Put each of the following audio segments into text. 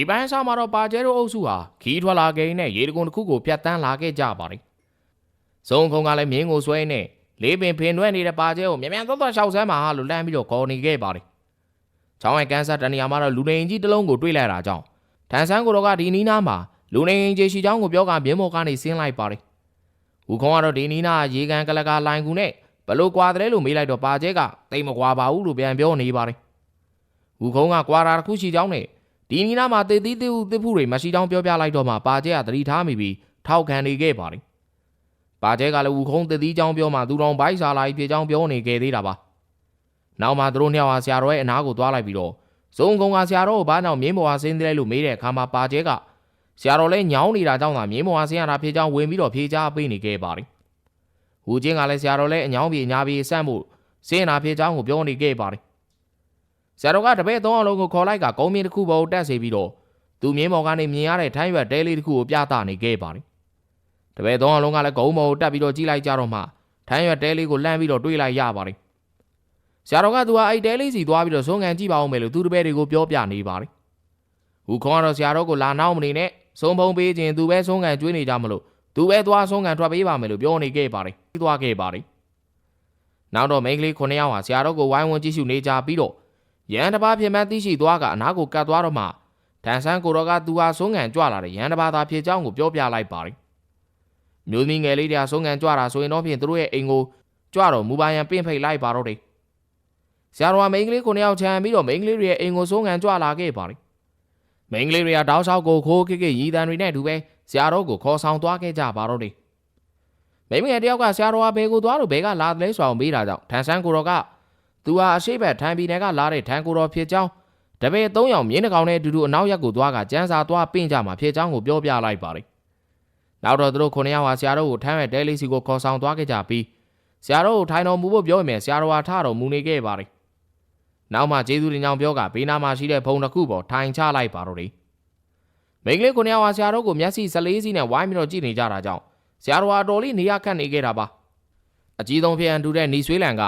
ဒီပိုင်းဆောင်မှာတော့ပါကျဲတို့အုပ်စုဟာခီးထွက်လာခဲ့ရင်းနဲ့ရေတကွန်တစ်ခုကိုပြတ်တန်းလာခဲ့ကြပါတယ်။စုံခုံကလည်းမြင်းကိုဆွဲနေလေးပင်ဖင်တွဲနေတဲ့ပါကျဲကိုမြန်မြန်သွားသွားရှောက်ဆမ်းမှာလို့လမ်းပြီးတော့ခေါ်နေခဲ့ပါတယ်။ချောင်းရဲ့ကန်ဆာတနေရာမှာတော့လူနေရင်ကြီးတစ်လုံးကိုတွေးလိုက်တာကြောင့်ထန်ဆန်းကိုတော့ကဒီနီးနားမှာလူနေရင်ကြီးရှိချောင်းကိုပြောကမြင်းမော်ကနေဆင်းလိုက်ပါတယ်။ဦးခေါင်းကတော့ဒီနီးနားရေကန်ကလကာလိုင်ကူနဲ့ဘလို့ကွာတယ်လို့မေးလိုက်တော့ပါကျဲကတိတ်မကွာပါဘူးလို့ပြန်ပြောနေပါတယ်။ဦးခုံးကကွာတာတစ်ခုရှိချောင်းနဲ့ ဒီနီနာမှာတေးသေးသေးဦးတစ်ဖူတွေမရှိတောင်းပြောပြလိုက်တော့မှပါကျဲကသတိထားမိပြီးထောက်ခံနေခဲ့ပါတယ်။ပါကျဲကလည်းဦးခုံးတေးသေးချောင်းပြောမှသူတော်ဘိုက်စာလာကြီးပြေချောင်းပြောနေခဲ့သေးတာပါ။နောက်မှသူတို့နှစ်ယောက်ဟာဆရာတော်ရဲ့အနားကိုသွားလိုက်ပြီးတော့ဇုံကုံကဆရာတော်ကိုဘာကြောင့်မြင်းမော်ဟာဆင်းတယ်လို့မေးတဲ့အခါမှာပါကျဲကဆရာတော်လည်းညောင်းနေတာကြောင့်သာမြင်းမော်ဟာဆင်းရတာဖြစ်ကြောင်းဝင်ပြီးတော့ဖြေချပေးနေခဲ့ပါတယ်။ဟူချင်းကလည်းဆရာတော်လည်းအညောင်းပြေညာပြေဆန့်မှုဆင်းရတာဖြစ်ကြောင်းကိုပြောနေခဲ့ပါတယ် ဆရာတော်ကတပည့်သုံးအောင်လုံးကိုခေါ်လိုက်ကကုန်းမြင့်တစ်ခုပေါ်တက်စေပြီးတော့သူမြင်းမော်ကနေမြင်ရတဲ့ထိုင်းရွက်တဲလေးတစ်ခုကိုပြသနေခဲ့ပါတယ်။တပည့်သုံးအောင်လုံးကလည်းကုန်းမော်ကိုတက်ပြီးတော့ကြည့်လိုက်ကြတော့မှထိုင်းရွက်တဲလေးကိုလှမ်းပြီးတော့တွေးလိုက်ရပါတယ်။ဆရာတော်ကသူကအဲ့တဲလေးစီသွားပြီးတော့ဇုံငံကြည့်ပါဦးမယ်လို့သူတပည့်တွေကိုပြောပြနေပါတယ်။ဟူခေါင်းကတော့ဆရာတော်ကိုလာနောက်မနေနဲ့စုံဖုံပေးခြင်းသူပဲဇုံငံကျွေးနေကြမလို့သူပဲသွားဇုံငံထွက်ပေးပါမယ်လို့ပြောနေခဲ့ပါတယ်။ပြီးသွားခဲ့ပါတယ်။နောက်တော့မိန်းကလေး9ယောက်ဟာဆရာတော်ကိုဝိုင်းဝန်းကြည့်ရှုနေကြပြီးတော့ ရန်တပါဖြစ်မှန်းသိရှိသွားကအနားကိုကတ်သွားတော့မှတန်ဆန်းကိုတော့ကသူဟာဆုံးငံကြွလာတဲ့ရန်တပါသာဖြစ်ကြောင်းကိုပြောပြလိုက်ပါတယ်။မျိုးသမီးငယ်လေးတွေကဆုံးငံကြွတာဆိုရင်တော့ဖြင့်သူတို့ရဲ့အိမ်ကိုကြွတော့မူပါရန်ပင့်ဖိတ်လိုက်ပါတော့တယ်။ဆရာတော်ကမိန်းကလေးကိုနှစ်ယောက်ချန်ပြီးတော့မိန်းကလေးတွေရဲ့အိမ်ကိုဆုံးငံကြွလာခဲ့ပါတယ်။မိန်းကလေးတွေကတောက်လျှောက်ကိုခိုးခိခိရီတန်တွေနဲ့အတူပဲဆရာတော်ကိုခေါ်ဆောင်သွားခဲ့ကြပါတော့တယ်။မိန်းမငယ်တယောက်ကဆရာတော်ကဘယ်ကိုသွားလို့ဘယ်ကလာတယ်လဲဆိုအောင်မေးတာကြောင့်ထန်ဆန်းကိုတော့က သူဟာအရှိဘက်ထန်ပြည်နယ်ကလာတဲ့ထန်ကိုတော်ဖြစ်ကြောင်းတပည့်၃ယောက်မြင်းနှကောင်နဲ့အတူတူအနောက်ရက်ကိုသွားကကျန်းစာသွားပင့်ကြမှာဖြစ်ကြောင်းကိုပြောပြလိုက်ပါတယ်။နောက်တော့သူတို့ခုနှစ်ယောက်ဟာဆရာတော်ကိုထမ်းရဲ့တဲလေးစီကိုခေါ်ဆောင်သွားခဲ့ကြပြီးဆရာတော်ကိုထိုင်တော်မူဖို့ပြောရင်ဆရာတော်ဟာထတော်မူနေခဲ့ပါတယ်။နောက်မှကျေးဇူးတင်ကြောင်းပြောကဘေးနားမှာရှိတဲ့ဘုံတစ်ခုပေါ်ထိုင်ချလိုက်ပါတော့တယ်။မိန်းကလေးခုနှစ်ယောက်ဟာဆရာတော်ကိုမျက်စိ၁၄စီးနဲ့ဝိုင်းပြီးတော့ကြည့်နေကြတာကြောင့်ဆရာတော်ဟာတော်လေးနေရခတ်နေခဲ့တာပါ။အကြီးဆုံးဖြစ်အန်တူတဲ့ညီဆွေးလန်က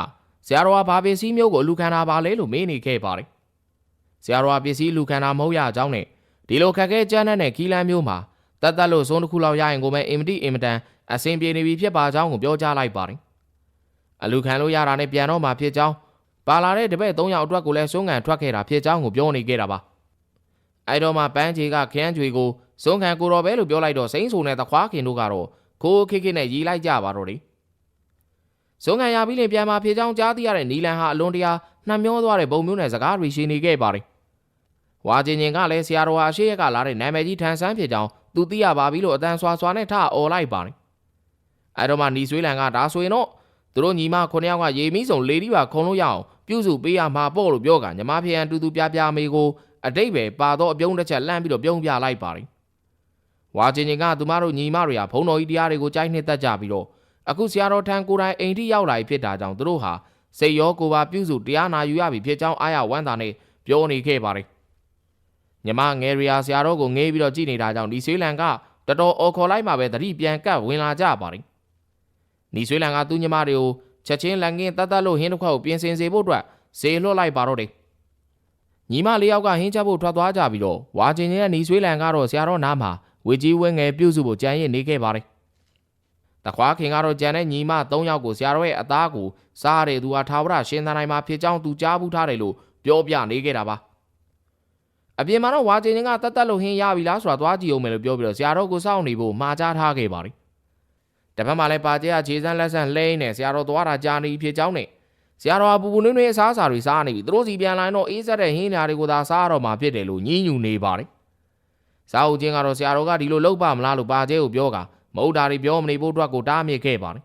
ဆရာတော်ကဘာပစ္စည်းမျိုးကိုအလူခံတာပါလဲလို့မေးနေခဲ့ပါတယ်။ဆရာတော်ကပစ္စည်းအလူခံတာမဟုတ်ရအကြောင်းနဲ့ဒီလိုခက်ခဲကြမ်းတဲ့ခီးလမ်းမျိုးမှာတတ်တတ်လို့ဆုံးတစ်ခုလောက်ရရင်ကိုပဲအင်မတိအင်မတန်အဆင်ပြေနေပြီဖြစ်ပါကြောင်းကိုပြောကြားလိုက်ပါတယ်။အလူခံလို့ရတာနဲ့ပြန်တော့မှဖြစ်ကြောင်းပါလာတဲ့တပည့်၃ယောက်အတွက်ကိုလည်းဆုံးခံထွက်ခဲ့တာဖြစ်ကြောင်းကိုပြောနေခဲ့တာပါ။အဲတော့မှပန်းချေကခရမ်းချွေကိုဆုံးခံကိုတော်ပဲလို့ပြောလိုက်တော့စိမ့်ဆူနဲ့တခွားခင်တို့ကတော့ခိုးခိခိနဲ့ရီလိုက်ကြပါတော့တယ်။ ဇုံငံရပြီးလင်ပြန်มาဖြေချောင်းကြားသိရတဲ့နီလန်ဟာအလွန်တရာနှံ့မျောသွားတဲ့ပုံမျိုးနဲ့စကားတွေရှိနေခဲ့ပါတယ်။ဝါကျင်ချင်းကလည်းဆရာတော်ဟာအရှိရက်ကလာတဲ့နာမည်ကြီးထန်ဆန်းဖြစ်ကြောင်းသူသိရပါပြီလို့အတန်ဆွာဆွာနဲ့ထအော်လိုက်ပါတယ်။အဲတော့မှနီဆွေးလန်ကဒါဆိုရင်တော့သူတို့ညီမခုနှစ်ယောက်ကရေမီးစုံလေးတီးပါခုံလို့ရအောင်ပြုစုပေးရမှာပေါ့လို့ပြောကညီမဖေရန်တူတူပြပြမေကိုအတိတ်ပဲပါတော့အပြုံးတစ်ချက်လှမ်းပြီးတော့ပြုံးပြလိုက်ပါတယ်။ဝါကျင်ချင်းကသူမတို့ညီမတွေဟာဘုံတော်ကြီးတရားတွေကိုကြိုက်နှစ်သက်ကြပြီးတော့ အခုဆရာတော်ထံကိုယ်တိုင်အိမ်ထိရောက်လာပြီဖြစ်တာကြောင့်သူတို့ဟာစိတ်ရောကိုယ်ပါပြုစုတရားနာယူရပြီဖြစ်ကြောင်းအားရဝမ်းသာနဲ့ပြောနေခဲ့ပါတယ်။ညီမငယ်ရီယာဆရာတော်ကိုငေးပြီးတော့ကြည်နေတာကြောင့်ဒီဆွေးလန်ကတော်တော်အော်ခေါ်လိုက်မှပဲသတိပြန်ကပ်ဝင်လာကြပါတယ်။ဒီဆွေးလန်ကသူ့ညီမတွေကိုချက်ချင်းလက်ငင်းတတ်တတ်လို့ဟင်းတစ်ခွက်ကိုပြင်ဆင်စေဖို့အတွက်ဇေလွတ်လိုက်ပါတော့တယ်။ညီမလေးယောက်ကဟင်းချက်ဖို့ထွက်သွားကြပြီးတော့ဝါကျင်ရဲ့ညီဆွေးလန်ကတော့ဆရာတော်နားမှာဝေကြီးဝဲငယ်ပြုစုဖို့ကြံရည်နေခဲ့ပါတယ်။ တခွားခင်ကတော့ကြံတဲ့ညီမ၃ယောက်ကိုဆရာတော်ရဲ့အသားကိုစားရတဲ့သူဟာထာဝရရှင်သန်နိုင်မှာဖြစ်ကြောင်းသူကြားဘူးထားတယ်လို့ပြောပြနေခဲ့တာပါအပြင်မှာတော့ဝါကျင်ချင်းကတတ်တက်လို့ဟင်းရပြီလားဆိုတာသွားကြည့်အောင်မယ်လို့ပြောပြီးတော့ဆရာတော်ကိုစောင့်နေဖို့မှာကြားထားခဲ့ပါတယ်တစ်ဖက်မှာလည်းပါကျဲကခြေစမ်းလက်ဆန်းလဲနေဆရာတော်သွားတာကြာနေဖြစ်ကြောင်းနဲ့ဆဆရာတော်ကပူပူနွေ့နွေ့အစားအစာတွေစားနေပြီသူတို့စီပြန်လာရင်တော့အေးဆက်တဲ့ဟင်းညာတွေကိုသာစားရတော့မှာဖြစ်တယ်လို့ညင်းညူနေပါတယ်စာအုပ်ချင်းကတော့ဆရာတော်ကဒီလိုလုပ်ပါမလားလို့ပါကျဲကိုပြောက မဟုတ်တာတွေပြောမနေဖို့အတွက်ကိုတားမြစ်ခဲ့ပါတယ်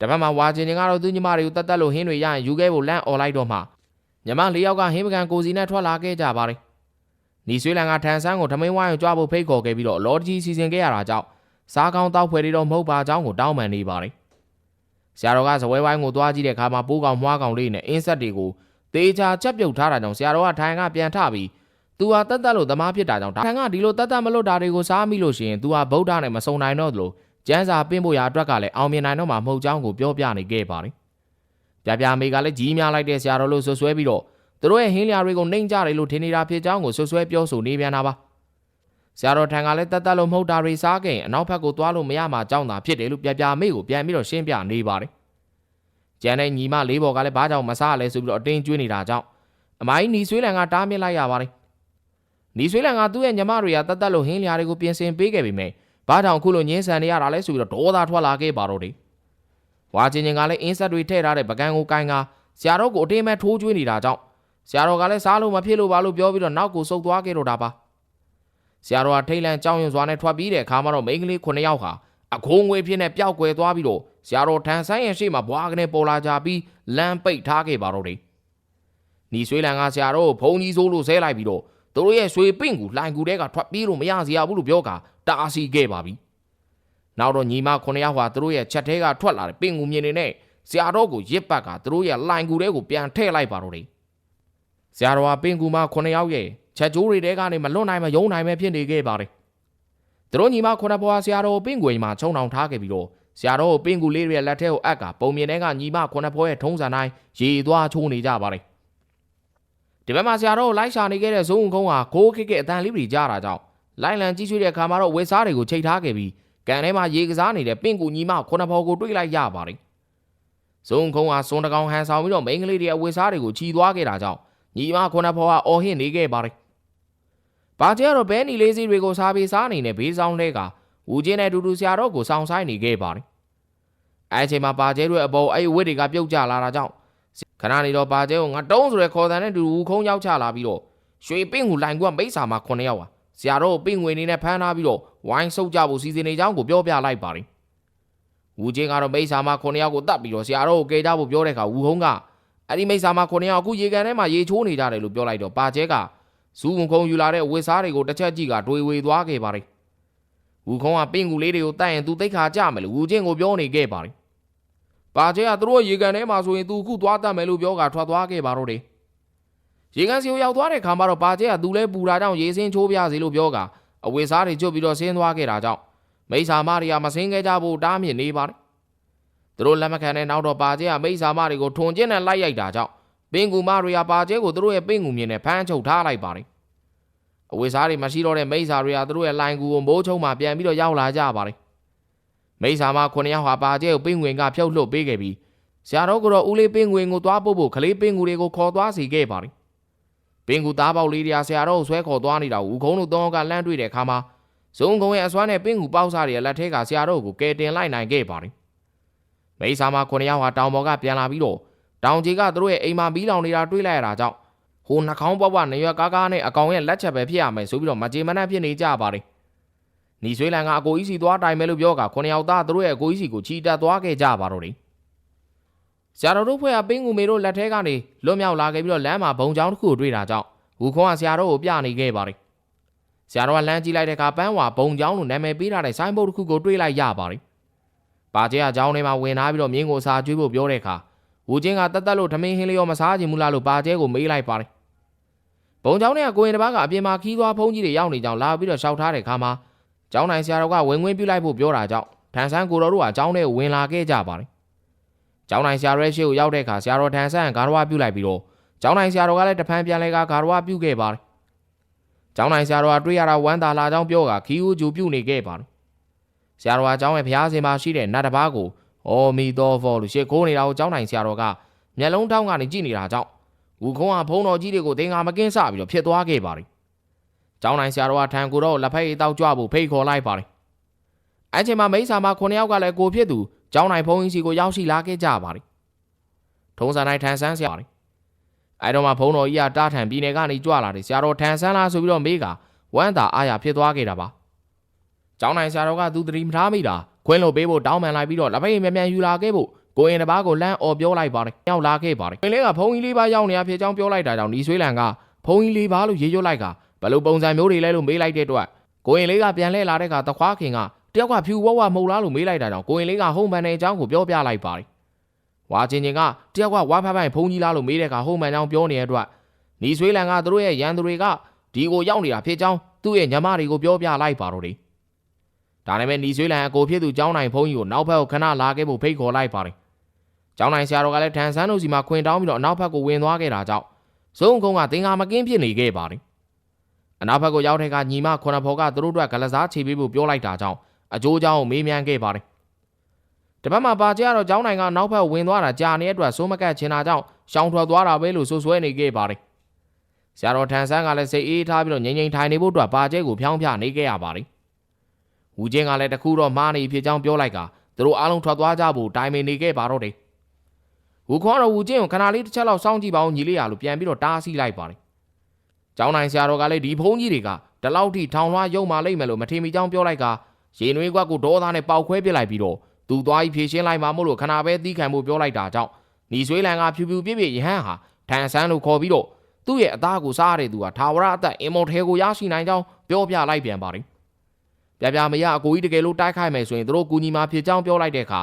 တပတ်မှာဝါချင်းချင်းကတော့သူညီမတွေကိုတတ်တက်လို့ဟင်းတွေရရင်ယူခဲ့ဖို့လန့်អော်လိုက်တော့မှညီမလေးယောက်ကဟင်းပကံကိုစီနဲ့ထွက်လာခဲ့ကြပါတယ်နီဆွေးလန်ကထန်ဆန်းကိုထမင်းဝိုင်းကိုကြွားဖို့ဖိတ်ခေါ်ခဲ့ပြီးတော့လော်ကြီးစီစဉ်ခဲ့ရတာကြောင့်စားကောင်းတောက်ဖွယ်တွေတော့မဟုတ်ပါကြောင်းကိုတောင်းပန်နေပါတယ်ဆရာတော်ကဇပွဲဝိုင်းကိုသွားကြည့်တဲ့အခါမှာပိုးကောင်မွားကောင်လေးနဲ့အင်းဆက်တွေကိုတေချာချက်ပြုတ်ထားတာကြောင့်ဆရာတော်ကထိုင်ကပြန်ထပြီး သူဟာတတ်တက်လို့သမားဖြစ်တာကြောင့်ထိုင်ကဒီလိုတတ်တက်မလွတ်တာတွေကိုစားမိလို့ရှိရင်သူဟာဗုဒ္ဓနဲ့မစုံနိုင်တော့သလိုကျန်းစာပင့်ဖို့ရာအတွက်ကလည်းအောင်မြင်နိုင်တော့မှာမဟုတ်ကြောင်းကိုပြောပြနေခဲ့ပါတယ်ပြပြမေကလည်းကြီးများလိုက်တဲ့ဆရာတော်လို့ဆွဆွဲပြီးတော့သူတို့ရဲ့ဟင်းလျာတွေကိုနှိမ့်ကြတယ်လို့ထင်နေတာဖြစ်ကြောင်းကိုဆွဆွဲပြောဆိုနေပြန်တာပါဆရာတော်ထံကလည်းတတ်တက်လို့မဟုတ်တာတွေစားခဲ့ရင်အနောက်ဘက်ကိုသွားလို့မရမှာကြောင်းသာဖြစ်တယ်လို့ပြပြမေကိုပြန်ပြီးတော့ရှင်းပြနေပါတယ်ကျန်တဲ့ညီမလေးဘော်ကလည်းဘာကြောင့်မစားလဲဆိုပြီးတော့အတင်းကျွေးနေတာကြောင့်အမိုင်းနီဆွေးလန်ကတားမြစ်လိုက်ရပါတယ် နီဆွေးလန်ကသူ့ရဲ့ညီမတွေကတတ်တက်လို့ဟင်းလျာတွေကိုပြင်ဆင်ပေးခဲ့ပြီမယ်ဘာကြောင့်အခုလိုညင်းဆန်နေရတာလဲဆိုပြီးတော့ဒေါသထွက်လာခဲ့ပါတော့တယ်ဝါချင်းချင်းကလည်းအင်းဆက်တွေထည့်ထားတဲ့ပကံကိုကိုင်းကဆရာတော်ကိုအတင်းမဲ့ထိုးကျွေးနေတာကြောင့်ဆရာတော်ကလည်းစားလို့မဖြစ်လို့ပါလို့ပြောပြီးတော့နောက်ကိုဆုတ်သွားခဲ့တော့တာပါဆရာတော်ကထိတ်လန့်ကြောင်းရွံစွာနဲ့ထွက်ပြီးတဲ့အခါမှာတော့မိန်းကလေး9ယောက်ဟာအခိုးငွေဖြစ်နေပျောက်ကွယ်သွားပြီးတော့ဆရာတော်ထန်ဆိုင်ရဲ့ရှေ့မှာဘွားကနေပေါ်လာကြပြီးလမ်းပိတ်ထားခဲ့ပါတော့တယ်နီဆွေးလန်ကဆရာတော်ကိုဘုံကြီးဆိုးလို့ဆဲလိုက်ပြီးတော့ သူတို့ရဲ့ဆွေပင့်ကူလှိုင်ကူတဲကထွက်ပြေးလို့မရစီရဘူးလို့ပြောကတားဆီးခဲ့ပါပြီနောက်တော့ညီမ9ယောက်ဟာသူတို့ရဲ့ချက်ထဲကထွက်လာတဲ့ပင့်ကူမြင်နေနဲ့ဆရာတော်ကိုရစ်ပတ်ကသူတို့ရဲ့လှိုင်ကူတဲကိုပြန်ထည့်လိုက်ပါတော့တယ်ဆရာတော်ကပင့်ကူမ9ယောက်ရဲ့ချက်ကြိုးတွေတဲကနေမလွတ်နိုင်မယုံနိုင်မဖြစ်နေခဲ့ပါတယ်သူတို့ညီမ9ဘွားဆရာတော်ကိုပင့်ကွေမှာချုံအောင်ထားခဲ့ပြီးတော့ဆရာတော်ကိုပင့်ကူလေးတွေရဲ့လက်ထဲကိုအပ်ကပုံမြင်တဲ့ကညီမ9ဘွားရဲ့ထုံးစံတိုင်းရေသွားချိုးနေကြပါတယ် ဒီဘက်မှာဆရာတော်ကိုလိုက်ရှာနေခဲ့တဲ့ဇုံကုန်းဟာကိုးခက်ခက်အတန်လေးတွေကြားတာကြောင့်လိုက်လံကြီးချွေးတဲ့အခါမှာတော့ဝေစားတွေကိုချိန်ထားခဲ့ပြီးကန်ထဲမှာရေကစားနေတဲ့ပင့်ကူညီမခုနှစ်ဖော်ကိုတွေ့လိုက်ရပါတယ်။ဇုံခုံးဟာစွန်တကောင်ဟန်ဆောင်ပြီးတော့မိန်းကလေးတွေအဝေစားတွေကိုချီသွားခဲ့တာကြောင့်ညီမခုနှစ်ဖော်ကအော်ဟစ်နေခဲ့ပါတယ်။ဘာကျတော့ဘဲနီလေးစီတွေကိုစားပြီးစားနေတဲ့ဘေးဆောင်လဲကဦးချင်းနဲ့တူတူဆရာတော်ကိုစောင့်ဆိုင်နေခဲ့ပါတယ်။အဲအချိန်မှာပါကျဲတွေအပေါ်အဲ့ဝစ်တွေကပြုတ်ကျလာတာကြောင့် ခဏနေတော့ပါကျဲကိုငါတုံးဆိုတဲ့ခေါ်တန်နဲ့တူတူခုံးရောက်ချလာပြီးတော့ရွှေပင့်ကူလိုင်ကူကမိတ်ဆာမှာ9ယောက်ဟာဆရာတော်ကိုပင့်ငွေနေနဲ့ဖမ်းထားပြီးတော့ဝိုင်းဆုပ်ကြဖို့စီစဉ်နေကြောင်းကိုပြောပြလိုက်ပါတယ်။ဝူချင်းကတော့မိတ်ဆာမ9ယောက်ကိုတတ်ပြီးတော့ဆရာတော်ကိုကယ်ကြဖို့ပြောတဲ့အခါဝူဟုံးကအဲ့ဒီမိတ်ဆာမ9ယောက်အခုရေကန်ထဲမှာရေချိုးနေကြတယ်လို့ပြောလိုက်တော့ပါကျဲကဇူးဝုံခုံယူလာတဲ့ဝစ်စားတွေကိုတစ်ချက်ကြည့်ကတွေဝေသွားခဲ့ပါတယ်။ဝူခုံးကပင့်ကူလေးတွေကိုတတ်ရင်သူသိခါကြမယ်လို့ဝူချင်းကိုပြောနေခဲ့ပါတယ်။ ပါကျဲကသူတို့ရေကန်ထဲမှာဆိုရင်သူအခုသွားတတ်မယ်လို့ပြောကထွက်သွားခဲ့ပါတော့တယ်။ရေကန်စီကိုရောက်သွားတဲ့ခါမှာတော့ပါကျဲကသူလဲပူတာကြောင့်ရေစင်းချိုးပြစီလို့ပြောကအဝေစားတွေကျွတ်ပြီးတော့ဆင်းသွားခဲ့တာကြောင့်မိษာမတွေကမဆင်းခဲ့ကြဖို့တားမြစ်နေပါတယ်။သူတို့လက်မခံတဲ့နောက်တော့ပါကျဲကမိษာမတွေကိုထုံကျင်းနဲ့လိုက်ရိုက်တာကြောင့်ပင်ကူမတွေကပါကျဲကိုသူတို့ရဲ့ပင်ကူမြင်နဲ့ဖမ်းချုပ်ထားလိုက်ပါတယ်။အဝေစားတွေမရှိတော့တဲ့မိษာတွေကသူတို့ရဲ့လိုင်ကူကိုမိုးချုံမှပြန်ပြီးတော့ရောက်လာကြပါတယ်။ မိษာမ9ယောက်ဟာပါကျဲကိုပင်ငွေကဖြုတ်လွှတ်ပေးခဲ့ပြီးဆရာတော်ကတော့ဦးလေးပင်ငွေကိုသွားပို့ဖို့ခလေးပင်ကူတွေကိုခေါ်သွားစီခဲ့ပါတယ်ပင်ကူသားပေါက်လေးတွေကဆရာတော်ကိုဆွဲခေါ်သွားနေတာကိုဦးခုံးတို့သုံးယောက်ကလမ်းတွေ့တဲ့အခါမှာဇုံကုံရဲ့အစွမ်းနဲ့ပင်ကူပေါက်စားတွေရဲ့လက်ထဲကဆရာတော်ကိုကယ်တင်လိုက်နိုင်ခဲ့ပါတယ်။မိဆာမ9ယောက်ဟာတောင်ပေါ်ကပြန်လာပြီးတော့တောင်ကြီးကသူတို့ရဲ့အိမ်မှာပြီးလောင်နေတာတွေးလိုက်ရတာကြောင့်ဟိုနှာခေါင်းပွားပွားနေရွက်ကားကားနဲ့အကောင်ရဲ့လက်ချက်ပဲဖြစ်ရမယ်ဆိုပြီးတော့မကြေမနက်ဖြစ်နေကြပါတယ်။ ညီဆွေးလန်ကအကိုကြီးစီသွားတိုင်မယ်လို့ပြောက9ယောက်သားသူတို့ရဲ့အကိုကြီးစီကိုချီတက်သွားခဲ့ကြပါတော့တယ်။ဆရာတော်တို့ဖွဲ့ကပင်းကူမေတို့လက်ထဲကနေလွတ်မြောက်လာခဲ့ပြီးတော့လမ်းမှာဘုံချောင်းတစ်ခုကိုတွေ့တာကြောင့်ဝူခွန်ကဆရာတော်ကိုပြနေခဲ့ပါတယ်။ဆရာတော်ကလမ်းကြည့်လိုက်တဲ့အခါပန်းဝါဘုံချောင်းလို့နာမည်ပေးထားတဲ့ဆိုင်းဘုတ်တစ်ခုကိုတွေ့လိုက်ရပါတယ်။ပါကျဲကချောင်းထဲမှာဝင်လာပြီးတော့မြင်းကိုစာကျွေးဖို့ပြောတဲ့အခါဝူချင်းကတက်တက်လို့ထမင်းဟင်းလေးရောမစားချင်ဘူးလားလို့ပါကျဲကိုမေးလိုက်ပါတယ်။ဘုံချောင်းထဲကကိုရင်တစ်ပါးကအပြင်မှာခီးသွားဖုံးကြီးတွေရောက်နေကြောင်းလာပြီးတော့ရှောက်ထားတဲ့အခါမှာ ကျောင်းနိုင်ဆရာတော်ကဝင်ဝင်ပြလိုက်ဖို့ပြောတာကြောင့်ထန်ဆန်းကိုတော်တို့ကကျောင်းထဲဝင်လာခဲ့ကြပါတယ်။ကျောင်းနိုင်ဆရာရဲရှိကိုရောက်တဲ့အခါဆရာတော်ထန်ဆန်းကဂါရဝပြုလိုက်ပြီးတော့ကျောင်းနိုင်ဆရာတော်ကလည်းတဖန်ပြန်လဲကဂါရဝပြုခဲ့ပါတယ်။ကျောင်းနိုင်ဆရာတော်ကတွေ့ရတာဝမ်းသာလာကြောင်းပြောကခီးဦးဂျူပြုနေခဲ့ပါတယ်။ဆရာတော်ကကျောင်းရဲ့ဘုရားရှင်မှာရှိတဲ့နတ်တစ်ပါးကိုအော်မီတော်ဖော်လို့ရှေ့ခိုးနေတာကိုကျောင်းနိုင်ဆရာတော်ကမျက်လုံးထောင်းကနေကြည့်နေတာကြောင့်ဝူခုံးကဘုံတော်ကြီးတွေကိုတင်ငါမကင်းစပြီးတော့ဖြစ်သွားခဲ့ပါတယ်။ ကျောင်းနိုင်ဆရာတော်ကထံကိုတော့လက်ဖက်ရည်တောက်ကြွဖို့ဖိတ်ခေါ်လိုက်ပါတယ်။အဲချိန်မှာမိဆာမ9ယောက်ကလည်းကိုဖြစ်သူကျောင်းနိုင်ဘုံကြီးစီကိုရောက်ရှိလာခဲ့ကြပါတယ်။ထုံးစံတိုင်းထန်ဆန်းဆရာပါတယ်အဲတော့မှဘုံတော်ကြီးကတားထန်ပြည်နယ်ကနေကြွလာတယ်ဆရာတော်ထန်ဆန်းလားဆိုပြီးတော့မေးကဝမ်းသာအားရဖြစ်သွားခဲ့တာပါကျောင်းနိုင်ဆရာတော်ကသူတတိမထားမိတာခွင်းလို့ပေးဖို့တောင်းပန်လိုက်ပြီးတော့လက်ဖက်ရည်မြန်မြန်ယူလာခဲ့ဖို့ကိုရင်တစ်ပါးကိုလမ်းអော်ပြောလိုက်ပါတယ်ရောက်လာခဲ့ပါတယ်ခွင်းလေးကဘုံကြီးလေးပါးရောက်နေရဖြစ်ကြောင်းပြောလိုက်တာကြောင့်ဒီဆွေးလန်ကဘုံကြီးလေးပါးလို့ရေရွတ်လိုက်က ဘယ်လိုပုံစံမျိုးတွေလဲလို့မေးလိုက်တဲ့အတွက်ကိုရင်လေးကပြန်လှည့်လာတဲ့အခါတခွားခင်ကတယောက်ကဖြူဝဝမှုတ်လားလို့မေးလိုက်တာကြောင့်ကိုရင်လေးကဟုံးပန်တဲ့အကြောင်းကိုပြောပြလိုက်ပါတယ်ဝါချင်းချင်းကတယောက်ကဝါဖဖိုင်ဖုံကြီးလားလို့မေးတဲ့အခါဟုံးပန်ကြောင်းပြောနေတဲ့အတွက်ဒီဆွေးလန်ကသူတို့ရဲ့ရန်သူတွေကဒီကိုရောက်နေတာဖြစ်ကြောင်းသူ့ရဲ့ညမတွေကိုပြောပြလိုက်ပါတော့တယ်ဒါနဲ့ပဲညီဆွေးလန်အကိုဖြစ်သူကျောင်းနိုင်ဖုံးကြီးကိုနောက်ဘက်ကိုခဏလာခဲ့ဖို့ဖိတ်ခေါ်လိုက်ပါတယ်ကျောင်းနိုင်ဆရာတော်ကလည်းထန်ဆန်းတို့စီမှာခွင်တောင်းပြီးတော့အနောက်ဘက်ကိုဝင်သွားခဲ့တာကြောင့်ဇုံကုန်းကသင်္ကာမကင်းဖြစ်နေခဲ့ပါတယ် အနောက်ဘက်ကိုရောက်တဲ့ကညီမခုနဖော်ကသူတို့အတွက်ကလစားချေပေးဖို့ပြောလိုက်တာကြောင့်အကျိုးကြောင့်မေးမြန်းခဲ့ပါတယ်တပတ်မှာပါကျတော့ကျောင်းနိုင်ကနောက်ဘက်ဝင်သွားတာကြာနေတဲ့အတွက်စိုးမကတ်ချင်တာကြောင့်ရှောင်ထွက်သွားတာပဲလို့ဆိုဆွဲနေခဲ့ပါတယ်ဆရာတော်ထန်ဆန်းကလည်းစိတ်အေးထားပြီးတော့ငြိမ်ငြိမ်ထိုင်နေဖို့အတွက်ပါကျဲကိုဖြောင်းဖြနေခဲ့ရပါတယ်။ဦးချင်းကလည်းတခုတော့မားနေဖြစ်ကြောင်းပြောလိုက်ကသူတို့အားလုံးထွက်သွားကြဖို့တိုင်ပင်နေခဲ့ပါတော့တယ်။ဦးခွန်ကတော့ဦးချင်းကိုခဏလေးတစ်ချက်လောက်စောင့်ကြည့်ပါဦးညီလေးရလို့ပြန်ပြီးတော့တားဆီးလိုက်ပါတယ်။ ကျောင်းနိုင်ဆရာတော်ကလည်းဒီဖုန်းကြီးတွေကဒီလောက်ထိထောင်လွှားရုံမာလိမ့်မယ်လို့မထင်မိကြောင်းပြောလိုက်ကရေနွေးကွက်ကိုဒေါသနဲ့ပေါက်ခွဲပစ်လိုက်ပြီးတော့သူသွားပြီးဖြေရှင်းလိုက်မှမို့လို့ခဏပဲသီးခံဖို့ပြောလိုက်တာကြောင့်ညီဆွေးလန်ကဖြူဖြူပြည့်ပြည့်ရဟန်းဟာထန်ဆန်းလို့ခေါ်ပြီးတော့သူ့ရဲ့အသားကိုစားရတဲ့သူကထာဝရအသက်အင်မော်ထဲကိုရရှိနိုင်ကြောင်းပြောပြလိုက်ပြန်ပါတယ်။ပြပြမရအကိုကြီးတကယ်လို့တိုက်ခိုက်မယ်ဆိုရင်သူတို့ကူညီမှာဖြစ်ကြောင်းပြောလိုက်တဲ့အခါ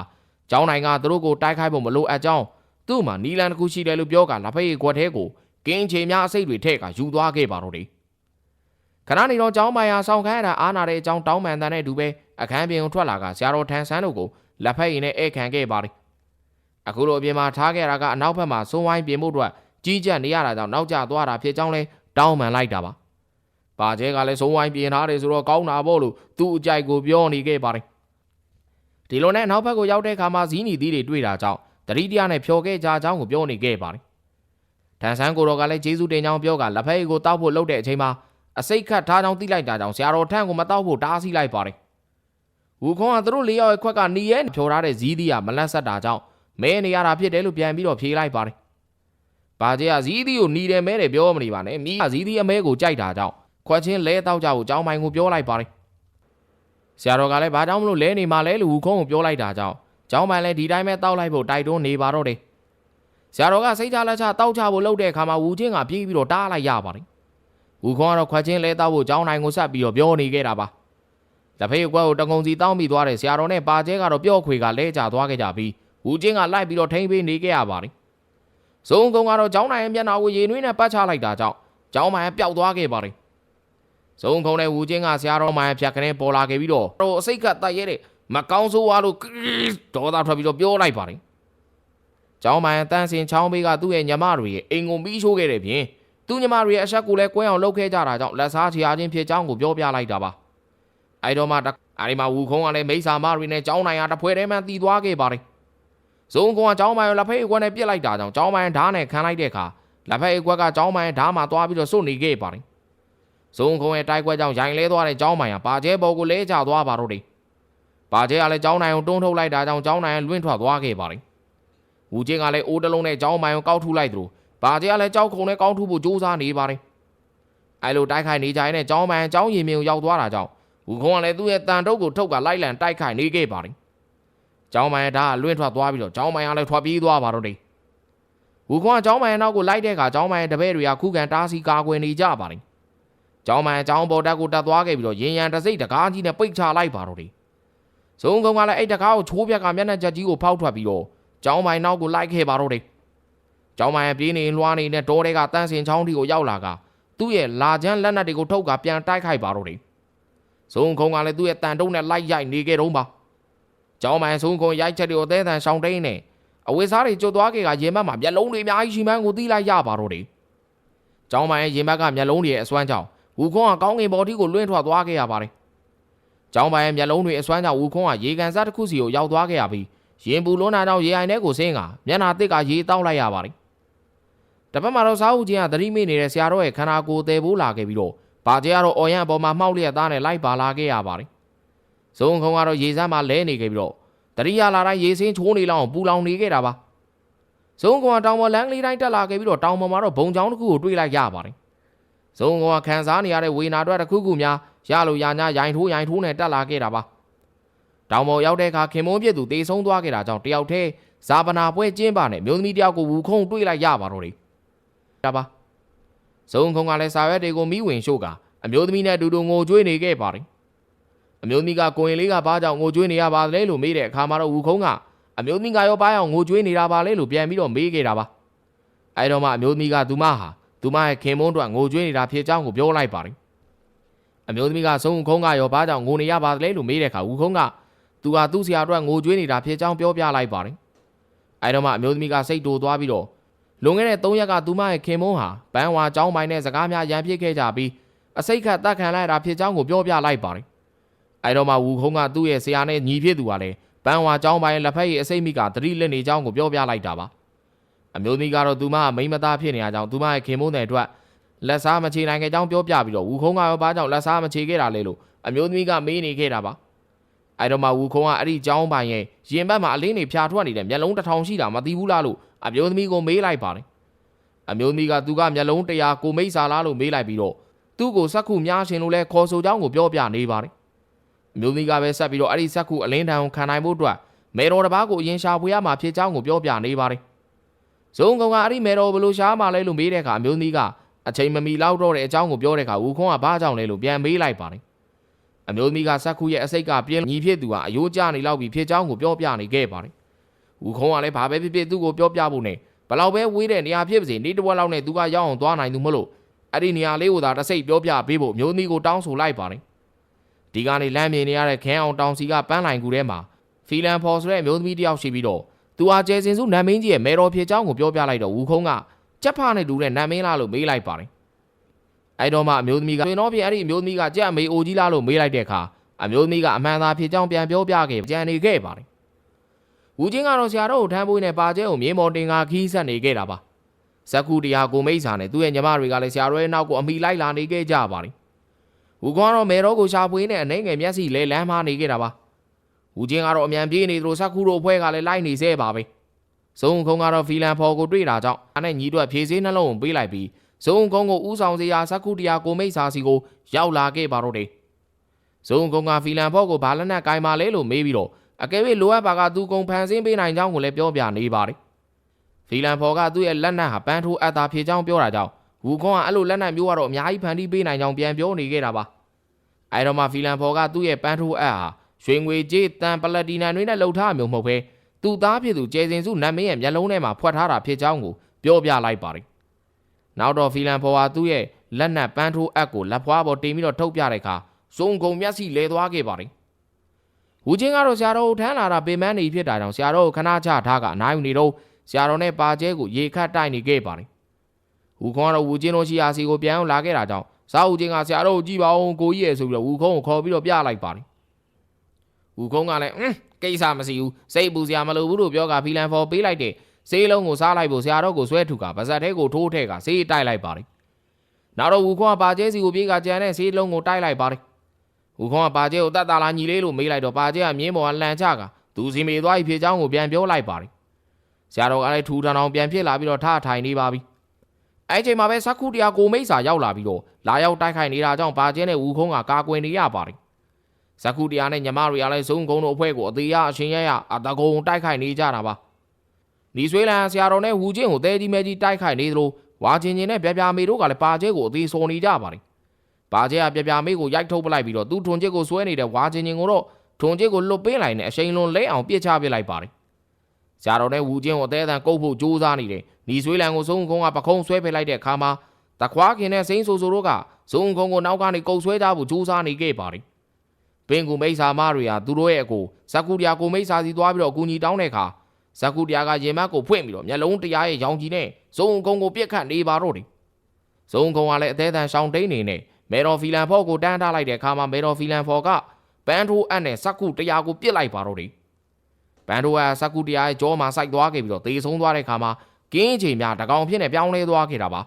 ကျောင်းနိုင်ကသူတို့ကိုတိုက်ခိုက်ဖို့မလိုအပ်ကြောင်းသူ့မှာနီလန်တစ်ခုရှိတယ်လို့ပြောကလက်ဖက်ရည်ခွက်ထဲကို ကင်းချေများအစိတ်တွေထည့်ကယူသွားခဲ့ပါတော့တယ်။ခဏနေတော့ကျောင်းပိုင်ဟာဆောင်းခန်းရတာအားနာတဲ့အကြောင်းတောင်းပန်တဲ့တူပဲအခန်းပြင်ကိုထွက်လာကဆရာတော်ထန်ဆန်းတို့ကိုလက်ဖက်ရည်နဲ့ဧည့်ခံခဲ့ပါတယ်။အခုလိုအပြင်မှာထားခဲ့တာကအနောက်ဘက်မှာစိုးဝိုင်းပြင်မှုအတွက်ကြီးကြပ်နေရတာကြောင့်နောက်ကျသွားတာဖြစ်ကြောင်းလဲတောင်းပန်လိုက်တာပါ။ပါကျဲကလည်းဆုံးဝိုင်းပြင်ထားတယ်ဆိုတော့ကောင်းတာပေါ့လို့သူ့အကြိုက်ကိုပြောနေခဲ့ပါတယ်။ဒီလိုနဲ့နောက်ဘက်ကိုရောက်တဲ့အခါမှာဇီးနီသီးတွေတွေ့တာကြောင့်တတိတရားနဲ့ဖြော်ခဲ့ကြကြောင်းကိုပြောနေခဲ့ပါတယ်။ ထန်ဆန်းကိုတော်ကလည်းဂျေဇုတင်ကြောင်းပြောကလက်ဖက်ရည်ကိုတောက်ဖို့လှုပ်တဲ့အချိန်မှာအစိတ်ခတ်ထားကြောင်းသိလိုက်တာကြောင့်ဆရာတော်ထန်းကိုမတောက်ဖို့တားဆီးလိုက်ပါတယ်။ဝူခွန်ကသူတို့လေးယောက်ရဲ့ခွက်ကနီရဲဖြော်ထားတဲ့ဇီးသီးကမလတ်ဆက်တာကြောင့်မဲနေရတာဖြစ်တယ်လို့ပြန်ပြီးတော့ဖြေလိုက်ပါတယ်။ဘာကျဲကဇီးသီးကိုหนีတယ်မဲတယ်ပြောမနေပါနဲ့။မိကဇီးသီးအမဲကိုကြိုက်တာကြောင့်ခွက်ချင်းလဲတောက်ကြဖို့ကြောင်းပိုင်ကိုပြောလိုက်ပါတယ်။ဆရာတော်ကလည်းဘာကြောင့်မလို့လဲနေမှလဲလို့ဝူခုံးကိုပြောလိုက်တာကြောင့်ကျောင်းပိုင်လည်းဒီတိုင်းပဲတောက်လိုက်ဖို့တိုက်တွန်းနေပါတော့တယ်။ ဆရာတော်ကစိတ်ချလက်ချတောက်ချဖို့လှုပ်တဲ့အခါမှာဝူချင်းကပြေးပြီးတော့တားလိုက်ရပါတယ်။ဝူခုံးကတော့ခွက်ချင်းလဲတောက်ဖို့ကျောင်းနိုင်ကိုဆက်ပြီးတော့ပြောနေခဲ့တာပါ။လက်ဖေးကွက်ကိုတကုံစီတောင်းပြီးသွားတဲ့ဆရာတော်နဲ့ပါကျဲကတော့ပြော့ခွေကလဲကျသွားခဲ့ကြပြီးဝူချင်းကလိုက်ပြီးတော့ထိမ့်ပေးနေခဲ့ရပါတယ်။ဇုံကုံကတော့ကျောင်းနိုင်ရဲ့မျက်နှာကိုရေနွေးနဲ့ပတ်ချလိုက်တာကြောင့်ကျောင်းမိုင်ကပျောက်သွားခဲ့ပါတယ်။ဇုံခုံနဲ့ဝူချင်းကဆရာတော်မိုင်ဖြတ်ခနဲ့ပေါ်လာခဲ့ပြီးတော့တော့အစိတ်ကတတ်ရဲတဲ့မကောင်းဆိုးွားလို့ဒေါသထွက်ပြီးတော့ပြောလိုက်ပါတယ်။ ကျောင်းမိုင်တန်းစင်ချောင်းဘေးကသူ့ရဲ့ညမတွေရဲ့အိမ်ကိုမီးရှို့ခဲ့တဲ့ပြင်သူ့ညမတွေရဲ့အဆက်ကိုလည်းကွဲအောင်လုပ်ခဲ့ကြတာကြောင့်လက်စားချရာချင်းဖြစ်ကြောင်းကိုပြောပြလိုက်တာပါ။အဲဒီတော့မှအဲဒီမှာဝူခုံးကလည်းမိစ္ဆာမတွေနဲ့ကျောင်းနိုင်ဟာတစ်ဖွဲတည်းမှတီးသွားခဲ့ပါတယ်။ဇုံကွန်ကကျောင်းမိုင်ကိုလက်ဖက်အကွက်နဲ့ပြစ်လိုက်တာကြောင့်ကျောင်းမိုင်ဓာတ်နဲ့ခံလိုက်တဲ့အခါလက်ဖက်အကွက်ကကျောင်းမိုင်ဓာတ်မှာသွားပြီးတော့စွတ်နေခဲ့ပါတယ်။ဇုံခုံရဲ့တိုက်ကွက်ကြောင့်ရိုင်လဲသွားတဲ့ကျောင်းမိုင်ဟာပါကျဲပေါ်ကိုလဲကျသွားပါတော့တယ်။ပါကျဲကလည်းကျောင်းနိုင်ကိုတွန်းထုတ်လိုက်တာကြောင့်ကျောင်းနိုင်လွင့်ထွက်သွားခဲ့ပါတယ်။ ဝူချင်းကလည်းအိုးတလုံးနဲ့ကျောင်းမိုင်ကိုကောက်ထုလိုက်သလိုပါကျဲကလည်းကြောက်ခုံနဲ့ကောက်ထုဖို့ကြိုးစားနေပါတယ်။အဲလိုတိုက်ခိုက်နေကြတဲ့ကျောင်းမိုင်ကျောင်းရည်မြင်ကိုရောက်သွားတာကြောင့်ဝူခုံကလည်းသူ့ရဲ့တန်တုပ်ကိုထုတ်ကလိုက်လံတိုက်ခိုက်နေခဲ့ပါတယ်။ကျောင်းမိုင်ဓာတ်လွင့်ထွက်သွားပြီးတော့ကျောင်းမိုင်ကလည်းထွက်ပြေးသွားပါတော့တယ်။ဝူခွန်ကကျောင်းမိုင်နောက်ကိုလိုက်တဲ့အခါကျောင်းမိုင်တပည့်တွေကခုခံတားဆီးကာကွယ်နေကြပါတယ်။ကျောင်းမိုင်ကျောင်းပေါ်တက်ကိုတက်သွားခဲ့ပြီးတော့ရင်ရန်တစိတ်တကားကြီးနဲ့ပိတ်ချလိုက်ပါတော့တယ်။ဇုံကုံကလည်းအဲ့တကားကိုချိုးပြက်ကမျက်နှာချက်ကြီးကိုဖောက်ထွက်ပြီးတော့ ကျောင်းမိုင်နောက်ကိုလိုက်ခဲ့ပါတော့တယ်။ကျောင်းမိုင်ပြေးနေလွှားနေတဲ့တောတွေကတန်းစင်ချောင်းတီကိုရောက်လာကသူ့ရဲ့လာချမ်းလက်နက်တွေကိုထုတ်ကပြန်တိုက်ခိုက်ပါတော့တယ်။ဇုံကုံကလည်းသူ့ရဲ့တန်တုံးနဲ့လိုက်ရိုက်နေခဲ့တော့ပါ။ကျောင်းမိုင်ဇုံကုံရိုက်ချက်တွေကိုအသေးအံရှောင်းတိန်နဲ့အဝိစားတွေကျွတ်သွားခဲ့ကရင်ဘတ်မှာမျက်လုံးတွေအများကြီးရှိမှန်းကိုသိလိုက်ရပါတော့တယ်။ကျောင်းမိုင်ရဲ့ရင်ဘတ်ကမျက်လုံးတွေရဲ့အစွမ်းကြောင့်ဝူခွန်းကကောင်းကင်ဘော်တီကိုလွင့်ထွက်သွားခဲ့ရပါတယ်။ကျောင်းပိုင်ရဲ့မျက်လုံးတွေအစွမ်းကြောင့်ဝူခွန်းကရေကန်စားတစ်ခုစီကိုရောက်သွားခဲ့ရပြီး ရင်ပူလွန်းတာကြောင့်ရေအိုင်ထဲကိုဆင်းကမျက်နှာတစ်ကရေတောက်လိုက်ရပါတယ်။တစ်ဖက်မှာတော့စားဦးချင်းကသတိမေ့နေတဲ့ဆရာတော်ရဲ့ခန္ဓာကိုယ်သေးဖို့လာခဲ့ပြီးတော့ဘာကျဲကတော့အော်ရန်အပေါ်မှာမှောက်လျက်သားနဲ့လိုက်ပါလာခဲ့ရပါတယ်။ဇုံခုံကတော့ရေစမ်းမှာလဲနေခဲ့ပြီးတော့တတိယလာတိုင်းရေစင်းချိုးနေလောက်ပူလောင်နေခဲ့တာပါ။ဇဇုံကောင်ကတောင်ပေါ်လမ်းကလေးတိုင်းတက်လာခဲ့ပြီးတော့တောင်ပေါ်မှာတော့ဘုံချောင်းတစ်ခုကိုတွေ့လိုက်ရပါတယ်ဇုံကောင်ကခံစားနေရတဲ့ဝေနာအတွက်တစ်ခုခုများရလို့ရညာရိုင်ထိုးရိုင်ထိုးနဲ့တက်လာခဲ့တာပါ တောင်ပေါ်ရောက်တဲ့အခါခင်မုန်းပြည့်သူတေဆုံးသွားခဲ့တာကြောင့်တယောက်တည်းဇာပနာပွဲကျင်းပါနဲ့မျိုးသမီးတယောက်ကိုဝူခုံတွေ့လိုက်ရပါတော့တယ်ဒါပါဇုံကောင်ကလည်းစာရွက်တွေကိုမိဝင်ရှို့ကအမျိုးသမီးနဲ့အတူတူငိုကြွေးနေခဲ့ပါတယ်အမျိုးသမီးကကိုရင်လေးကဘာကြောင့်ငိုကြွေးနေရပါလဲလို့မေးတဲ့အခါမှာတော့ဝူခုံကအမျိုးသမီးကရောဘာကြောင့်ငိုကြွေးနေတာပါလဲလို့ပြန်ပြီးတော့မေးခဲ့တာပါအဲတော့မှအမျိုးသမီးကသူမဟာသူမရဲ့ခင်မုန်းတို့ကငိုကြွေးနေတာဖြစ်ကြောင်းကိုပြောလိုက်ပါတယ်အမျိုးသမီးကဇုံခုံကရောဘာကြောင့်ငိုနေရပါလဲလို့မေးတဲ့အခါဝူခုံက သူဟာသူ့ဆရာအတွက်ငိုကြွေးနေတာဖြစ်ကြောင်းပြောပြလိုက်ပါတယ်အဲတော့မှအမျိုးသမီးကစိတ်တူသွားပြီးတော့လွန်ခဲ့တဲ့3ရက်ကသူမရဲ့ခင်မုန်းဟာဘန်းဝါចောင်းပိုင်းနဲ့စကားများရန်ဖြစ်ခဲ့ကြပြီးအစိတ်ခတ်တတ်ခံလိုက်တာဖြစ်ကြောင်းကိုပြောပြလိုက်ပါတယ်အဲတော့မှဝူခုံကသူ့ရဲ့ဆရာနဲ့ညီဖြစ်သူကလည်းဘန်းဝါចောင်းပိုင်းလက်ဖက်ရည်အစိတ်မိကသတိလက်နေကြောင်းကိုပြောပြလိုက်တာပါအမျိုးသမီးကတော့သူမကမိန်းမသားဖြစ်နေရကြောင်းသူမရဲ့ခင်မုန်းတဲ့အတွက်လက်စားမချေနိုင်ခဲ့ကြောင်းပြောပြပြီးတော့ဝူခုံကရောဘာကြောင့်လက်စားမချေခဲ့တာလဲလို့အမျိုးသမီးကမေးနေခဲ့တာပါ အဲတော့မှဝူခုံကအဲ့ဒီចောင်းပိုင်းရဲ့ရင်ဘက်မှာအလင်းတွေဖြာထွက်နေတဲ့မျက်လုံးတစ်ထောင်ရှိတာမသိဘူးလားလို့အမျိုးသမီးကိုမေးလိုက်ပါတယ်အမျိုးသမီးကသူကမျက်လုံး100ကိုမိတ်စာလားလို့မေးလိုက်ပြီးတော့သူ့ကိုစက်ခုများရှင်လို့လဲခေါ်ဆိုကြောင်းကိုပြောပြနေပါတယ်အမျိုးသမီးကပဲဆက်ပြီးတော့အဲ့ဒီစက်ခုအလင်းတန်ကိုခံနိုင်ဖို့အတွက်မေတော်တစ်ပါးကိုအရင်ရှာဖွေရမှာဖြစ်ကြောင်းကိုပြောပြနေပါတယ်ဇုံကောင်ကအဲ့ဒီမေတော်ဘယ်လိုရှားမှလဲလို့မေးတဲ့အခါအမျိုးသမီးကအချိန်မမီလောက်တော့တဲ့အကြောင်းကိုပြောတဲ့အခါဦးခွန်းကဘာကြောင့်လဲလို့ပြန်မေးလိုက်ပါတယ် အမျိုးသမီးကစက်ခုရဲ့အစိတ်ကပြင်းညီဖြစ်သူကအယိုးကျနေလောက်ပြီးဖြစ်ကြောင်းကိုပြောပြနေခဲ့ပါတယ်ဦးခွန်းကလည်းဘာပဲဖြစ်ဖြစ်သူ့ကိုပြောပြဖို့နဲ့ဘလောက်ပဲဝေးတဲ့နေရာဖြစ်ပါစေနေတဝက်လောက်နဲ့သူကရောက်အောင်သွားနိုင်သူမလို့အဲ့ဒီနေရာလေးကိုသာတစ်စိတ်ပြောပြပေးဖို့မျိုးသမီးကိုတောင်းဆိုလိုက်ပါတယ်ဒီကနေလမ်းမြင်နေရတဲ့ခန်းအောင်တောင်စီကပန်းလိုင်ကူထဲမှာဖီလန်ဖော်ဆိုတဲ့မျိုးသမီးတယောက်ရှိပြီးတော့သူဟာကျဲစင်စုနတ်မင်းကြီးရဲ့မေတော်ဖြစ်ကြောင်းကိုပြောပြလိုက်တော့ဝူခုံးကကြက်ဖနဲ့တူတဲ့နတ်မင်းလားလို့မေးလိုက်ပါတယ် အဲ့တော့မှအမျိုးသမီးကတွင်တော့ပြင်အဲ့ဒီအမျိုးသမီးကကြက်အမေအိုကြီးလားလို့မေးလိုက်တဲ့အခါအမျိုးသမီးကအမှန်သာဖြစ်ကြောင်းပြန်ပြောပြခဲ့ကြံနေခဲ့ပါတယ်ဝူချင်းကတော့ဆရာတော်ကိုထမ်းပွေးနဲ့ပါကျဲကိုမြေမော်တင်ကခီးဆက်နေခဲ့တာပါဇက်ကူတရားကိုမိတ်စာနဲ့သူ့ရဲ့ညီမတွေကလည်းဆရာတော်ရဲ့နောက်ကိုအမိလိုက်လာနေခဲ့ကြပါတယ်ဝူကွန်ကတော့မေတော်ကိုရှာဖွေနဲ့အနေငယ်မျက်စိလဲလမ်းမနေခဲ့တာပါဝူချင်းကတော့အမြန်ပြေးနေသလိုဇက်ကူတို့အဖွဲ့ကလည်းလိုက်နေသေးပါပဲဇုံခုံကတော့ဖီလန်ဖော်ကိုတွေ့တာကြောင့်အဲ့နဲ့ညီတို့ဖြေစည်းနှလုံးကိုပေးလိုက်ပြီး ဇုံကုန်းကိုဥဆောင်စရာဇက်ကူတရားကိုမိတ်စာစီကိုရောက်လာခဲ့ပါတော့တယ်ဇုံကုန်းကဖီလန်ဖော်ကိုဘာလက်နက်ကင်ပါလဲလို့မေးပြီးတော့အကယ်၍လိုအပ်ပါကသူကုံဖန်ဆင်းပေးနိုင်ကြောင်းကိုလည်းပြောပြနေပါတယ်ဖီလန်ဖော်ကသူ့ရဲ့လက်နက်ဟာပန်းထိုးအပ်တာဖြေကြောင်းပြောတာကြောင့်ဝူခွန်ကအဲ့လိုလက်နက်မျိုးကတော့အများကြီးဖန်တီးပေးနိုင်ကြောင်းပြန်ပြောနေခဲ့တာပါအဲတော့မှဖီလန်ဖော်ကသူ့ရဲ့ပန်းထိုးအပ်ဟာရွှေငွေကြေးတန်ပလက်တီနမ်တွေနဲ့လှုပ်ထားမျိုးမဟုတ်ဘဲသူ့သားဖြစ်သူကျဲစင်စုနတ်မင်းရဲ့မျက်လုံးထဲမှာဖွက်ထားတာဖြစ်ကြောင်းကိုပြောပြလိုက်ပါတယ် နောက်တော့ဖီလန်ဖော်ဟာသူ့ရဲ့လက်နက်ပန်းထိုးအပ်ကိုလက်ဖွားပေါ်တင်ပြီးတော့ထုတ်ပြတဲ့အခါစုံကုံမျက်စိလဲသွားခဲ့ပါတယ်ဝူချင်းကတော့ဆရာတော်ကိုထမ်းလာတာပေမန်းနေဖြစ်တာကြောင့်ဆရာတော်ကိုခဏချထားကအနားယူနေတော့ဆရာတော်နဲ့ပါကျဲကိုရေခတ်တိုက်နေခဲ့ပါတယ်။ဝူခွန်ကတော့ဝူချင်းတို့ရှိရာစီကိုပြန်အောင်လာခဲ့တာကြောင့်စားဝူချင်းကဆရာတော်ကိုကြည့်ပါဦးကိုကြီးရဲ့ဆိုပြီးတော့ဝူခုံးကိုခေါ်ပြီးတော့ပြလိုက်ပါတယ်။ဝူခုံးကလည်းအင်းကိစ္စမရှိဘူးစိတ်ပူစရာမလိုဘူးလို့ပြောကဖီလန်ဖော်ပေးလိုက်တဲ့ ဆေးလုံးကိုစားလိုက်ဖို့ဆရာတော်ကိုဆွဲထုကပါဇက်ထဲကိုထိုးထဲကဆေးတိုက်လိုက်ပါတယ်။နောက်တော့ဝူခွန်ကပါကျဲစီကိုပြေးကကြံတဲ့ဆေးလုံးကိုတိုက်လိုက်ပါတယ်။ဝူခွန်ကပါကျဲကိုတတ်တာလာညီလေးလို့မေးလိုက်တော့ပါကျဲကမြင်းပေါ်ကလှန်ချကသူစီမေသွားပြီဖြစ်ကြောင်းကိုပြန်ပြောလိုက်ပါတယ်ဆရာတော်ကလည်းထူထန်အောင်ပြန်ဖြစ်လာပြီးတော့ထထိုင်နေပါပြီအဲ့ချိန်မှာပဲစက္ခုတရားကိုမိတ်စာရောက်လာပြီးတော့လာရောက်တိုက်ခိုက်နေတာကြောင့်ဘာကျဲနဲ့ဝူခုံးကကာကွယ်နေရပါတယ်စက္ခုတရားနဲ့ညီမတွေကလည်းဇုံကုန်းတို့အဖွဲ့ကိုအသေးရအရှင်ရရအတကုံတိုက်ခိုက်နေကြတာပါ ဒီဆွေးလန်ဆရာတော်နဲ့ဝူချင်းကိုတဲကြီးမဲကြီးတိုက်ခိုက်နေသလိုဝါချင်းချင်းနဲ့ပြပြမေတို့ကလည်းပါကျဲကိုအသေးစော်နေကြပါတယ်ပါကျဲကပြပြမေကိုရိုက်ထုတ်ပလိုက်ပြီးတော့သူ့ထွန်ချစ်ကိုဆွဲနေတဲ့ဝါချင်းချင်းကိုတော့ထွန်ချစ်ကိုလွတ်ပေးလိုက်နဲ့အရှိန်လွန်လဲအောင်ပြစ်ချပစ်လိုက်ပါတယ်ဆရာတော်နဲ့ဝူချင်းကိုအသေးအံကုတ်ဖို့ကြိုးစားနေတယ်။ညီဆွေးလန်ကိုစုံကုန်းကပခုံးဆွဲဖယ်လိုက်တဲ့အခါမှာတခွားခင်နဲ့စိမ့်ဆူဆူတို့ကစုံကုန်းကိုနောက်ကနေကုတ်ဆွဲကြဖို့ကြိုးစားနေခဲ့ပါတယ်။ပင်ကူမိတ်ဆာမတွေဟာသူတို့ရဲ့အကိုဇက်ကူတရာကိုမိတ်ဆာစီသွားပြီးတော့အကူညီတောင်းတဲ့အခါ ဇက်ကူတရာကရင်မတ်ကိုဖွင့်ပြီးတော့မျက်လုံးတရားရဲ့ရောင်ကြီးနဲ့စုံကုန်းကိုပြစ်ခတ်နေပါတော့တယ်။စုံကုန်းကလည်းအသေးအံရှောင်းတိန်နေနဲ့မေတော်ဖီလန်ဖော့ကိုတန်းထားလိုက်တဲ့အခါမှာမေတော်ဖီလန်ဖော့ကပန်းထိုးအပ်နဲ့ဇက်ကူတရာကိုပြစ်လိုက်ပါတော့တယ်။ဘန်ဒိုကစကူတီယာရဲ့ကြောမှာစိုက်သွားခဲ့ပြီးတော့သေဆုံးသွားတဲ့ခါမှာကင်းချိန်များတကောင်ဖြစ်နေပြောင်းလဲသွားခဲ့တာပါ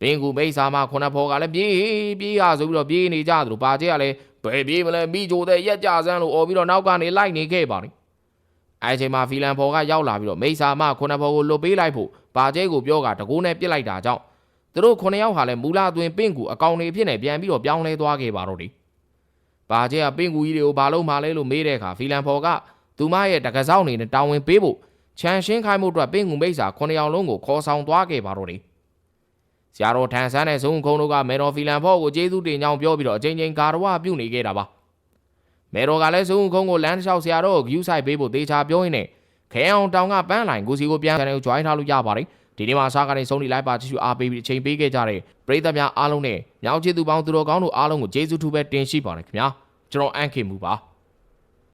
ပင်ကူမိတ်ဆာမခုနဖော်ကလည်းပြေးပြေးရဆိုပြီးတော့ပြေးနေကြသလိုပါကျဲကလည်းဘယ်ပြေးမလဲမိချိုတဲ့ရက်ကြစမ်းလို့អော်ပြီးတော့နောက်ကနေလိုက်နေခဲ့ပါလိအဲ အချိန်မှာဖီလန်ဖော်ကရောက်လာပြီးတော့မိတ်ဆာမခုနှစ်ဖော်ကိုလွတ်ပေးလိုက်ဖို့ဘာကျဲကိုပြောကတကိုးနဲ့ပြစ်လိုက်တာကြောင့်သူတို့ခုနှစ်ယောက်ဟာလည်းမူလာသွင်းပင့်ကူအကောင်တွေအဖြစ်နဲ့ပြန်ပြီးတော့ပြောင်းလဲသွားခဲ့ပါတော့တယ်ဘာကျဲကပင့်ကူကြီးတွေကိုဘာလို့မှလဲလို့မေးတဲ့အခါဖီလန်ဖော်ကသူမရဲ့တကစောင်းနေနဲ့တာဝန်ပေးဖို့ချန်ရှင်းခိုင်းမှုအတွက်ပင့်ကူမိတ်ဆာခုနှစ်ယောက်လုံးကိုခေါ်ဆောင်သွားခဲ့ပါတော့တယ်ဆရာတော်ထန်ဆန်းနဲ့ဇုံခုံတို့ကမေတော်ဖီလန်ဖော်ကိုကျေးဇူးတင်ကြောင်းပြောပြီးတော့အချိန်ချင်းဂါရဝပြုနေခဲ့တာပါ မဲတော်ကလည်းစုံခုံကိုလမ်းတစ်လျှောက်ဆရာတော်ကိုဂယူးဆိုင်ပေးဖို့တေချာပြောရင်းနဲ့ခဲအောင်တောင်ကပန်းလိုင်ကိုစီကိုပြန်တယ်ကို join ထားလို့ရပါတယ်ဒီနေ့မှာစားကနေစုံဒီလိုက်ပါကြည့်ရှုအားပေးပြီးအချိန်ပေးခဲ့ကြတဲ့ပရိသတ်များအားလုံးနဲ့မြောက်ချစ်သူပေါင်းသူတော်ကောင်းတို့အားလုံးကိုကျေးဇူးထူးပဲတင်ရှိပါတယ်ခင်ဗျာကျွန်တော်အန်ခင်မူပါ